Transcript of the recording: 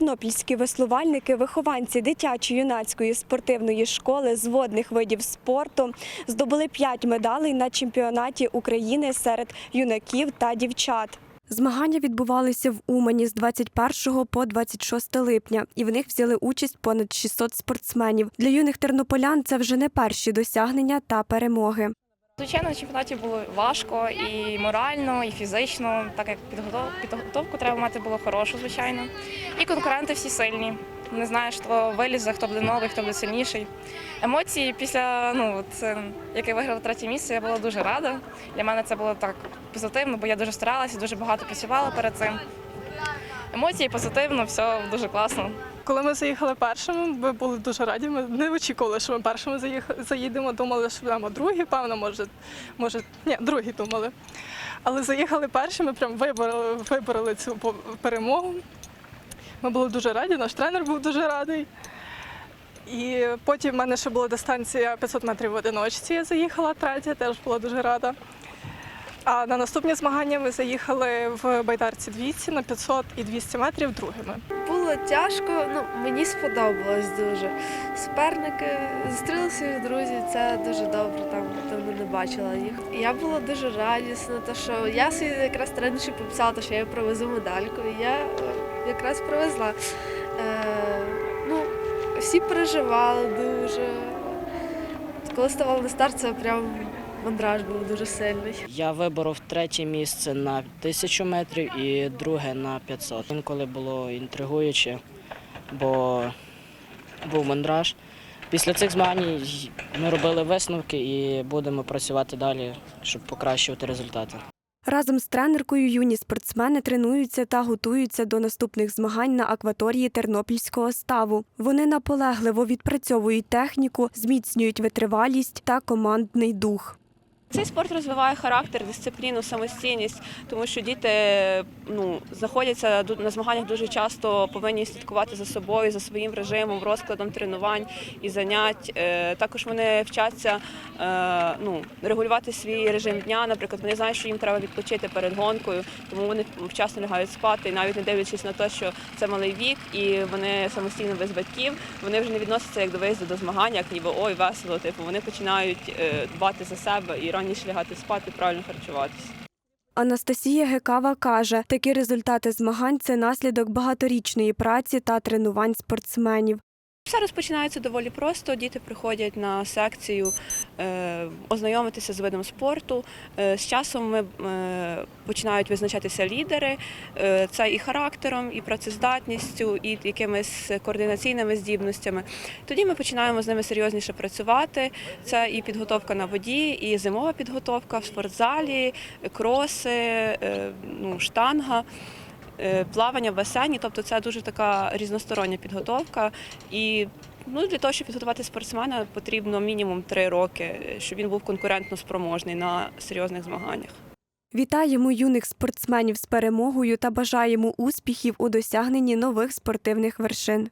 Тернопільські веслувальники, вихованці дитячо-юнацької спортивної школи з водних видів спорту здобули 5 медалей на чемпіонаті України серед юнаків та дівчат. Змагання відбувалися в Умані з 21 по 26 липня, і в них взяли участь понад 600 спортсменів. Для юних тернополян це вже не перші досягнення та перемоги. Звичайно, на чемпіонаті було важко і морально, і фізично, так як підготов- підготовку треба мати було хорошу, звичайно. І конкуренти всі сильні. Не знаєш, хто вилізе, хто буде новий, хто буде сильніший. Емоції після, ну, от, е, як я виграла третє місце, я була дуже рада. Для мене це було так позитивно, бо я дуже старалася, дуже багато працювала перед цим. Емоції позитивно, все дуже класно. Коли ми заїхали першими, ми були дуже раді. Ми не очікували, що ми першими заїх- заїдемо. Думали, що будемо другі, певно, може, може, ні, другі думали. Але заїхали першими, прям вибороли, вибороли цю перемогу. Ми були дуже раді, наш тренер був дуже радий. І потім в мене ще була дистанція 500 метрів в одиночці. Я заїхала третя, теж була дуже рада. А на наступні змагання ми заїхали в байдарці 200 на 500 і 200 метрів другими. Було тяжко, ну мені сподобалось дуже. Суперники зустрілися друзі, це дуже добре. Там давно не бачила їх. Я була дуже радісна, то що я собі якраз раніше пописала, що я привезу медальку, і я е, якраз привезла. Е, ну, всі переживали дуже. Коли ставали на старт, це прям мандраж був дуже сильний. Я виборов третє місце на тисячу метрів і друге на 500. Інколи було інтригуюче, бо був мандраж. Після цих змагань ми робили висновки і будемо працювати далі, щоб покращувати результати. Разом з тренеркою юні спортсмени тренуються та готуються до наступних змагань на акваторії Тернопільського ставу. Вони наполегливо відпрацьовують техніку, зміцнюють витривалість та командний дух. Цей спорт розвиває характер, дисципліну, самостійність, тому що діти ну, знаходяться на змаганнях дуже часто, повинні слідкувати за собою, за своїм режимом, розкладом тренувань і занять. Е, Також вони вчаться е, ну, регулювати свій режим дня. Наприклад, вони знають, що їм треба відпочити перед гонкою, тому вони вчасно лягають спати, і навіть не дивлячись на те, що це малий вік, і вони самостійно без батьків, вони вже не відносяться як до виїзду до змагань, як ніби ой, весело. Типу вони починають е, дбати за себе і раніше лягати спати, правильно харчуватися. Анастасія Гекава каже, такі результати змагань це наслідок багаторічної праці та тренувань спортсменів. Все розпочинається доволі просто. Діти приходять на секцію е, ознайомитися з видом спорту. Е, з часом ми, е, починають визначатися лідери. Це і характером, і працездатністю, і якимись координаційними здібностями. Тоді ми починаємо з ними серйозніше працювати. Це і підготовка на воді, і зимова підготовка в спортзалі, кроси, ну, штанга. Е, Плавання в басейні, тобто це дуже така різностороння підготовка. І ну, для того, щоб підготувати спортсмена, потрібно мінімум три роки, щоб він був конкурентно спроможний на серйозних змаганнях. Вітаємо юних спортсменів з перемогою та бажаємо успіхів у досягненні нових спортивних вершин.